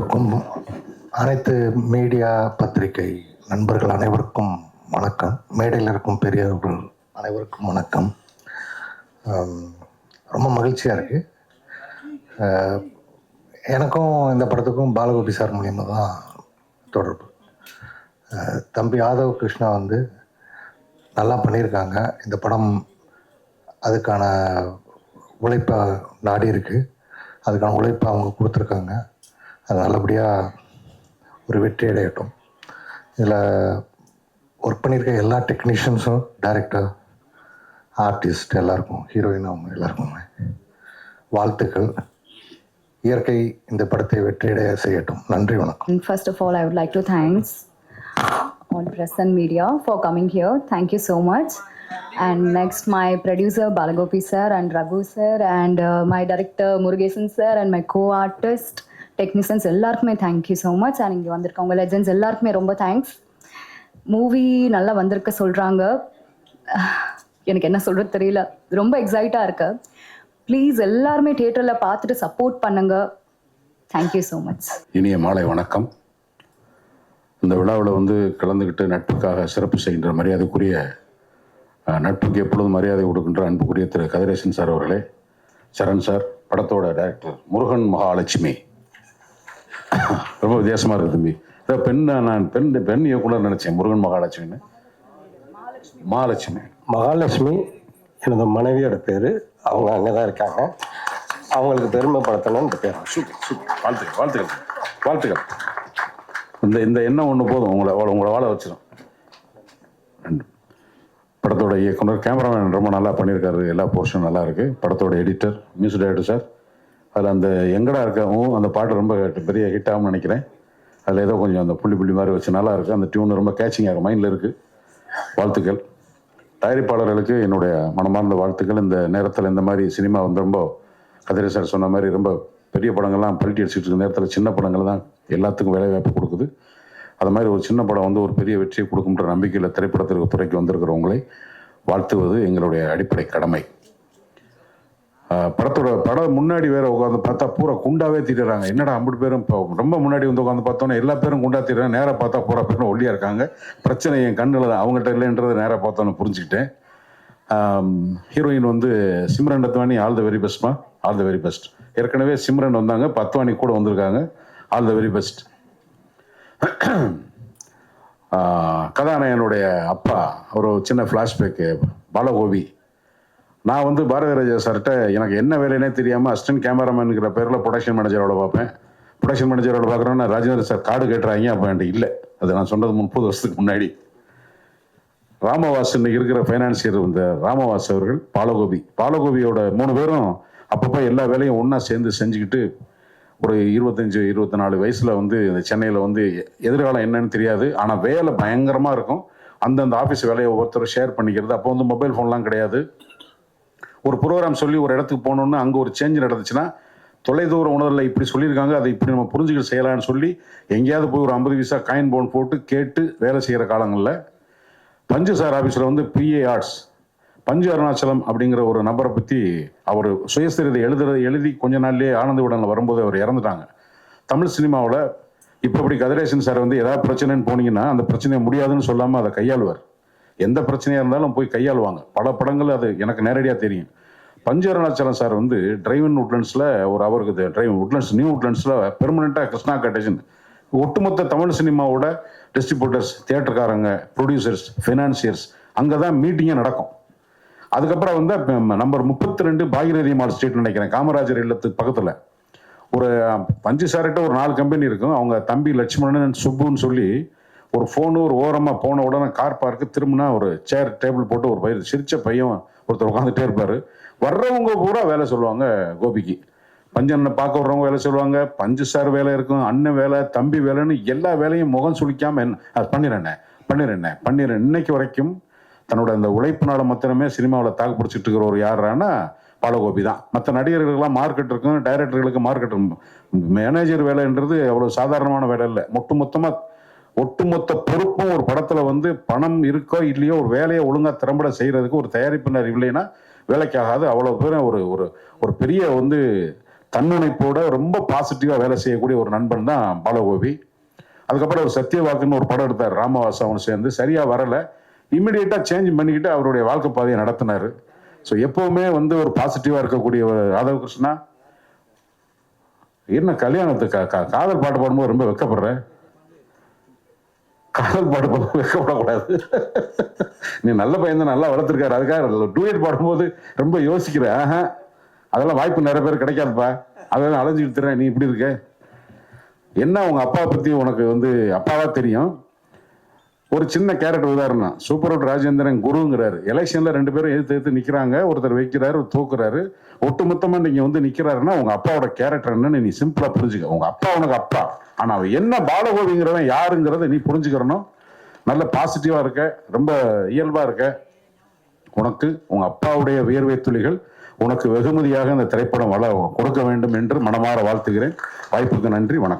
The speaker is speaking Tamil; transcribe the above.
இருக்கும் அனைத்து மீடியா பத்திரிகை நண்பர்கள் அனைவருக்கும் வணக்கம். மேடையில் இருக்கும் பெரியவர்கள் அனைவருக்கும் வணக்கம். ரொம்ப மகிழ்ச்சியாக இருக்குது எனக்கும் இந்த படத்துக்கும் பாலகோபி சார் மூலியமாக தான் தொடர்பு. தம்பி ஆதவ் கிருஷ்ணா வந்து நல்லா பண்ணியிருக்காங்க. இந்த படம் அதுக்கான உழைப்பை நாடி இருக்குது அதுக்கான உழைப்பை அவங்க கொடுத்துருக்காங்க. அது நல்லபடியாக ஒரு வெற்றி அடையட்டும் இதில் ஒர்க் பண்ணியிருக்க எல்லா டெக்னீஷியன்ஸும் டேரக்டர் ஆர்டிஸ்ட் எல்லாருக்கும் ஹீரோயின் அவங்க எல்லாருக்குமே வாழ்த்துக்கள் இயற்கை இந்த படத்தை வெற்றியடைய செய்யட்டும் நன்றி வணக்கம் first of all I would like to thanks all press and media for coming here thank you so much and next my producer Balagopi sir and Raghu sir and my director Murugesan sir and my co artist technicians எல்லாருக்குமே thank you so much and இங்கே வந்திருக்கவங்க லெஜன்ஸ் எல்லாருக்குமே ரொம்ப தேங்க்ஸ் மூவி நல்லா வந்திருக்க சொல்கிறாங்க எனக்கு என்ன சொல்கிறது தெரியல. ரொம்ப எக்ஸைட்டாக இருக்கு. ப்ளீஸ் எல்லாருமே தியேட்டரில் பார்த்துட்டு சப்போர்ட் பண்ணுங்க. தேங்க்யூ ஸோ மச் இனிய மாலை வணக்கம். இந்த விழாவில் வந்து கலந்துக்கிட்டு நட்புக்காக சிறப்பு செய்கின்ற மரியாதைக்குரிய நட்புக்கு எப்பொழுதும் மரியாதை கொடுக்கின்ற அன்புக்குரிய திரு கதிரேசன் சார் அவர்களே. சரண் சார் படத்தோட டைரக்டர் முருகன் மகாலட்சுமி. ரொம்ப வித்தியாசமாக இருக்குது தம்பி. ஏதோ பெண் நான் பெண் பெண் இயக்குனர் நினச்சேன். முருகன் மகாலட்சுமின்னு. மகாலட்சுமி. மகாலட்சுமி எனது மனைவியோட பேர் அவங்க அங்கே தான் இருக்காங்க. அவங்களுக்கு பெருமைப்படுத்தணும் இந்த பேர். Super super. வாழ்த்துக்கள் வாழ்த்துக்கள். வாழ்த்துக்கள். இந்த இந்த எண்ணம் ஒன்று போதும். உங்களை உங்களை வாழ வச்சிடும். படத்தோட இயக்குனர் கேமராமேன் ரொம்ப நல்லா பண்ணியிருக்காரு. எல்லா போர்ஷனும் நல்லா இருக்கு. படத்தோட எடிட்டர் மியூசிக் டைரக்டர் சார். அதில் அந்த எங்கடா இருக்கவும் அந்த பாட்டு ரொம்ப பெரிய ஹிட் ஆகும்னு நினைக்கிறேன். அதில் ஏதோ கொஞ்சம் அந்த புள்ளி புள்ளி மாதிரி வச்சு நல்லா இருக்குது அந்த டியூன் ரொம்ப கேச்சிங் ஆகும் மைண்டில் இருக்குது வாழ்த்துக்கள். தயாரிப்பாளர்களுக்கு என்னுடைய மனமார்ந்த வாழ்த்துக்கள். இந்த நேரத்தில் இந்த மாதிரி சினிமா வந்து ரொம்ப கதிரை சார் சொன்ன மாதிரி ரொம்ப பெரிய படங்கள்லாம் பல்ட்டி அடிச்சுட்டு இருக்க நேரத்தில் சின்ன படங்கள் தான் எல்லாத்துக்கும் வேலைவாய்ப்பு கொடுக்குது. அது மாதிரி ஒரு சின்ன படம் வந்து ஒரு பெரிய வெற்றியை கொடுக்குன்ற நம்பிக்கையில் திரைப்படத்திற்கு துறைக்கு வந்திருக்கிறவங்களை வாழ்த்துவது எங்களுடைய அடிப்படை கடமை. படத்தோட படம் முன்னாடி வேற உட்காந்து பார்த்தா பூரா குண்டாவே திட்டுறாங்க. என்னடா ஐம்பது பேரும் இப்போ ரொம்ப முன்னாடி வந்து உட்காந்து பார்த்தோன்னே எல்லா பேரும் குண்டா திட்டுறாங்க. நேராக பார்த்தா பூரா பேரும் ஒல்லியாக இருக்காங்க. பிரச்சனை என் கண்ணில் தான். அவங்ககிட்ட இல்லைன்றதை நேராக பார்த்தோன்னு புரிஞ்சுக்கிட்டேன். ஹீரோயின் வந்து Simran Rathwani all the very பெஸ்ட்மா? All the very best. ஏற்கனவே சிம்ரன் வந்தாங்க பத்வானி கூட வந்திருக்காங்க. All the very best. கதாநாயகனுடைய அப்பா ஒரு சின்ன ஃப்ளாஷ்பேக்கு பாலகோபி. நான் வந்து பாரதி ராஜா சார்கிட்ட எனக்கு என்ன வேலைன்னே தெரியாமல் அசிஸ்டன்ட் கேமராமேனுங்கிற பேரில் ப்ரொடக்ஷன் மேனேஜரோட பார்ப்பேன். ப்ரொடக்ஷன் மேனேஜரோட பார்க்குறோன்னா ராஜேந்திர சார் கார்டு கேட்டுறாங்க அப்போ என்கிட்ட இல்லை. அது நான் சொன்னது முப்பது வருஷத்துக்கு முன்னாடி. ராமவாஸ் இன்னைக்கு இருக்கிற ஃபைனான்சியர் இந்த ராமவாஸ் அவர்கள் பாலகோபி. பாலகோபியோட மூணு பேரும் அப்பப்போ எல்லா வேலையும் ஒன்றா சேர்ந்து செஞ்சுக்கிட்டு ஒரு இருபத்தஞ்சி இருபத்தி நாலு வயசில் வந்து இந்த சென்னையில் வந்து எதிர்காலம் என்னன்னு தெரியாது. ஆனால் வேலை பயங்கரமாக இருக்கும். அந்தந்த ஆஃபீஸ் வேலையை ஒவ்வொருத்தரும் ஷேர் பண்ணிக்கிறது. அப்போ வந்து மொபைல் ஃபோன்லாம் கிடையாது. ஒரு ப்ரோக்ராம் சொல்லி ஒரு இடத்துக்கு போகணுன்னு அங்கே ஒரு சேஞ்ச் நடந்துச்சுன்னா தொலைதூர உணர்வில் இப்படி சொல்லியிருக்காங்க அதை இப்படி நம்ம புரிஞ்சுக்கிட்டு செய்யலாம்னு சொல்லி எங்கேயாவது போய் ஒரு ஐம்பது பைசா காயின் போன் போட்டு கேட்டு வேலை செய்கிற காலங்களில் பஞ்சு சார் ஆஃபீஸில் வந்து பிஏ ஆர்ட்ஸ் பஞ்சு அருணாச்சலம் அப்படிங்கிற ஒரு நபரை பற்றி அவர் சுயசரிதை எழுதுறது எழுதி கொஞ்ச நாள்லேயே ஆனந்த விடனில் வரும்போது அவர் இறந்துட்டாங்க. தமிழ் சினிமாவில் இப்போ இப்படி கதிரேசன் சார் வந்து ஏதாவது பிரச்சனைன்னு போனீங்கன்னா அந்த பிரச்சனையை முடியாதுன்னு சொல்லாமல் அதை கையாளுவார். எந்த பிரச்சனையாக இருந்தாலும் போய் கையாளுவாங்க. பல படங்கள் அது எனக்கு நேரடியாக தெரியும். பஞ்சு அருணாச்சலம் சார் வந்து டிரைவன் உட்லண்ட்ஸில் ஒரு அவருக்கு டிரைவன் உட்லண்ட்ஸ் நியூ உட்லண்ட்ஸில் பெர்மனெண்ட்டாக கிருஷ்ணா கட்டேஷன் ஒட்டுமொத்த தமிழ் சினிமாவோட டிஸ்ட்ரிபியூட்டர்ஸ் தியேட்டர்காரங்க ப்ரொடியூசர்ஸ் ஃபினான்சியர்ஸ் அங்கே தான் மீட்டிங்கே நடக்கும். அதுக்கப்புறம் வந்து நம்பர் முப்பத்தி ரெண்டு பாகிரதி மால் ஸ்ட்ரீட் நினைக்கிறேன். காமராஜர் இல்லத்துக்கு பக்கத்தில். ஒரு பஞ்சு சார்கிட்ட ஒரு நாலு கம்பெனி இருக்கும். அவங்க தம்பி லட்சுமணன் சுப்புன்னு சொல்லி ஒரு ஃபோனு ஒரு ஓரமாக போன உடனே கார் பார்க்கு திரும்பினா ஒரு சேர் டேபிள் போட்டு ஒரு பயிர் சிரித்த பையன் ஒருத்தர் உட்காந்துட்டே இருப்பார். வர்றவங்க பூரா வேலை சொல்லுவாங்க கோபிக்கு. பஞ்சனை பார்க்க வர்றவங்க வேலை சொல்லுவாங்க. பஞ்சு சார் வேலை இருக்கும் அண்ணன் வேலை தம்பி வேலைன்னு எல்லா வேலையும் முகம் சுளிக்காம என்ன அது பண்ணிடுறேண்ணே பண்ணிடுறேண்ணே பண்ணிடுறேன். இன்னைக்கு வரைக்கும் தன்னோட அந்த உழைப்பினால மாத்திரமே சினிமாவில் தாக்கு பிடிச்சிட்டு இருக்கிற ஒரு யாருன்னா பாலகோபி தான். மற்ற நடிகர்களுக்கெல்லாம் மார்க்கெட் இருக்கும் டைரக்டர்களுக்கு மார்க்கெட் மேனேஜர் வேலைன்றது அவ்வளோ சாதாரணமான வேலை இல்லை. மொட்டு மொத்தமாக ஒட்டுமொத்த பொறுப்பும் ஒரு படத்தில் வந்து பணம் இருக்கோ இல்லையோ ஒரு வேலையை ஒழுங்காக திறம்பட செய்கிறதுக்கு ஒரு தயாரிப்பினர் இல்லைன்னா வேலைக்காகாது. அவ்வளோ பேரும் ஒரு ஒரு ஒரு பெரிய வந்து தன்னுணைப்போட ரொம்ப பாசிட்டிவாக வேலை செய்யக்கூடிய ஒரு நண்பன் தான் பாலகோபி. அதுக்கப்புறம் ஒரு சத்தியவாக்குன்னு ஒரு படம் எடுத்தார் ராமவாசம் அவனு சேர்ந்து. சரியாக வரலை. இம்மிடியேட்டாக சேஞ்ச் பண்ணிக்கிட்டு அவருடைய வாழ்க்கை பாதையை நடத்தினார். ஸோ எப்போவுமே வந்து ஒரு பாசிட்டிவாக இருக்கக்கூடிய ஒரு ராதகிருஷ்ணா. என்ன கல்யாணத்துக்கு கா- காதல் பாட்டு பாடும்போது ரொம்ப வெக்கப்படுறேன் காதல் பாட்டு பாடும்போது வெக்கப்படக்கூடாது. நீ நல்ல பையன் தான் நல்லா வளர்த்துருக்காரு. அதுக்காக டூயட் பாடும்போது ரொம்ப யோசிக்கிற ஆஹா அதெல்லாம் வாய்ப்பு நிறைய பேர் கிடைக்காதுப்பா. அதெல்லாம் அலைஞ்சு திறன் நீ இப்படி இருக்க. என்ன உங்க அப்பா பத்தி உனக்கு வந்து அப்பாவா தெரியும். ஒரு சின்ன கேரக்டர் உதாரணம். சூப்பர் அவுட் ராஜேந்திரன் குருங்கிறாரு. எலெக்ஷன்ல ரெண்டு பேரும் எதிர்த்து எதிர்த்து நிக்கிறாங்க. ஒருத்தர் வைக்கிறாரு தூக்குறாரு. ஒட்டுமொத்தமாக நீங்க வந்து நிக்கிறாருன்னா உங்க அப்பாவோட கேரக்டர் என்னன்னு நீ சிம்பிளா புரிஞ்சுக்க. உங்க அப்பா உனக்கு அப்பா. ஆனா அவன் என்ன பாலகோபிங்கிறவன் யாருங்கிறத நீ புரிஞ்சுக்கிறனும் நல்ல பாசிட்டிவா இருக்க. ரொம்ப இயல்பா இருக்க. உனக்கு உங்க அப்பாவுடைய வியர்வை துளிகள் உனக்கு வெகுமதியாக இந்த திரைப்படம் வள கொடுக்க வேண்டும் என்று மனமாற வாழ்த்துகிறேன். வாய்ப்புக்கு நன்றி. வணக்கம்.